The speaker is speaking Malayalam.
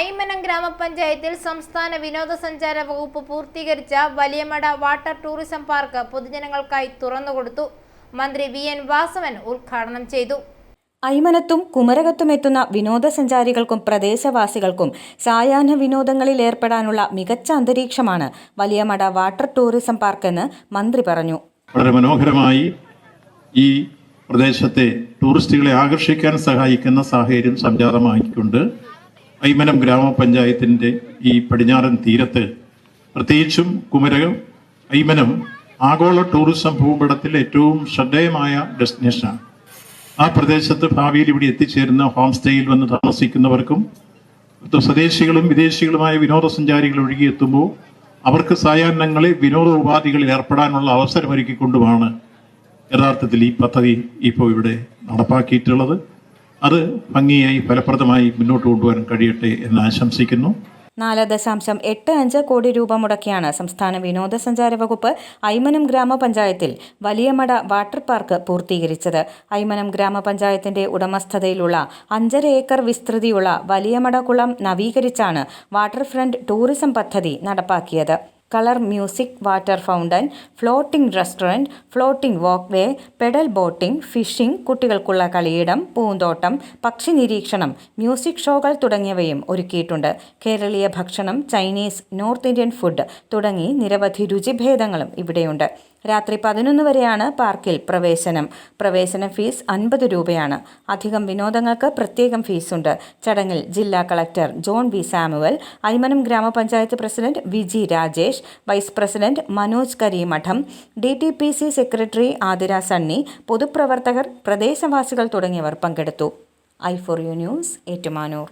ഐമനം ഗ്രാമപഞ്ചായത്തിൽ സംസ്ഥാന വിനോദസഞ്ചാര വകുപ്പ് പൂർത്തീകരിച്ച വലിയമട വാട്ടർ ടൂറിസം പാർക്ക് പൊതുജനങ്ങൾക്കായി തുറന്നുകൊടുത്തു. മന്ത്രി വി എൻ വാസവൻ ഉദ്ഘാടനം ചെയ്തു. ഐമനത്തും കുമരകത്തും എത്തുന്ന വിനോദസഞ്ചാരികൾക്കും പ്രദേശവാസികൾക്കും സായാഹ്ന വിനോദങ്ങളിൽ ഏർപ്പെടാനുള്ള മികച്ച അന്തരീക്ഷമാണ് വലിയമട വാട്ടർ ടൂറിസം പാർക്ക് എന്ന് മന്ത്രി പറഞ്ഞു. വളരെ മനോഹരമായി ഈ പ്രദേശത്തെ ടൂറിസ്റ്റുകളെ ആകർഷിക്കാൻ സഹായിക്കുന്ന സാഹചര്യം സംജാതമാക്കിക്കൊണ്ട് ഐമനം ഗ്രാമപഞ്ചായത്തിന്റെ ഈ പടിഞ്ഞാറൻ തീരത്ത് പ്രത്യേകിച്ചും കുമരകം ഐമനം ആഗോള ടൂറിസം ഭൂപടത്തിൽ ഏറ്റവും ശ്രദ്ധേയമായ ഡെസ്റ്റിനേഷനാണ്. ആ പ്രദേശത്ത് ഭാവിയിൽ ഇവിടെ എത്തിച്ചേരുന്ന ഹോം സ്റ്റേയിൽ വന്ന് താമസിക്കുന്നവർക്കും സ്വദേശികളും വിദേശികളുമായ വിനോദസഞ്ചാരികൾ ഒഴുകിയെത്തുമ്പോൾ അവർക്ക് സായാഹ്നങ്ങളിൽ വിനോദ ഉപാധികളിൽ ഏർപ്പെടാനുള്ള അവസരമൊരുക്കിക്കൊണ്ടുമാണ് യഥാർത്ഥത്തിൽ ഈ പദ്ധതി ഇപ്പോൾ ഇവിടെ നടപ്പാക്കിയിട്ടുള്ളത്. അത് ഭംഗിയായി ഫലപ്രദമായി മുന്നോട്ട് കൊണ്ടുവരാൻ കഴിയട്ടെ എന്ന് ആശംസിക്കുന്നു. നാല് ദശാംശം എട്ട് അഞ്ച് കോടി രൂപ മുടക്കിയാണ് സംസ്ഥാന വിനോദസഞ്ചാര വകുപ്പ് ഐമനം ഗ്രാമപഞ്ചായത്തിൽ വലിയമട വാട്ടർ പാർക്ക് പൂർത്തീകരിച്ചത്. ഐമനം ഗ്രാമപഞ്ചായത്തിന്റെ ഉടമസ്ഥതയിലുള്ള അഞ്ചര ഏക്കർ വിസ്തൃതിയുള്ള വലിയമട കുളം നവീകരിച്ചാണ് വാട്ടർ ഫ്രണ്ട് ടൂറിസം പദ്ധതി നടപ്പാക്കിയത്. Colour music water fountain floating restaurant floating walkway pedal boating fishing കുട്ടികൾക്കുള്ള കളിയിടം പൂന്തോട്ടം പക്ഷി നിരീക്ഷണം മ്യൂസിക് ഷോകൾ തുടങ്ങിയവയും ഒരുക്കിയിട്ടുണ്ട്. കേരളീയ ഭക്ഷണം ചൈനീസ് നോർത്ത് ഇന്ത്യൻ ഫുഡ് തുടങ്ങി നിരവധി രുചിഭേദങ്ങളും ഇവിടെയുണ്ട്. രാത്രി പതിനൊന്ന് വരെയാണ് പാർക്കിൽ പ്രവേശനം. പ്രവേശന ഫീസ് അൻപത് രൂപയാണ്. അധികം വിനോദങ്ങൾക്ക് പ്രത്യേകം ഫീസുണ്ട്. ചടങ്ങിൽ ജില്ലാ collector John V Samuel Aymanam grama panchayat president Viji Rajesh vice president Manoj Karimadam D T P C secretary Athira Sunny പൊതുപ്രവർത്തകർ പ്രദേശവാസികൾ തുടങ്ങിയവർ പങ്കെടുത്തു. I four you news Ettumanoor.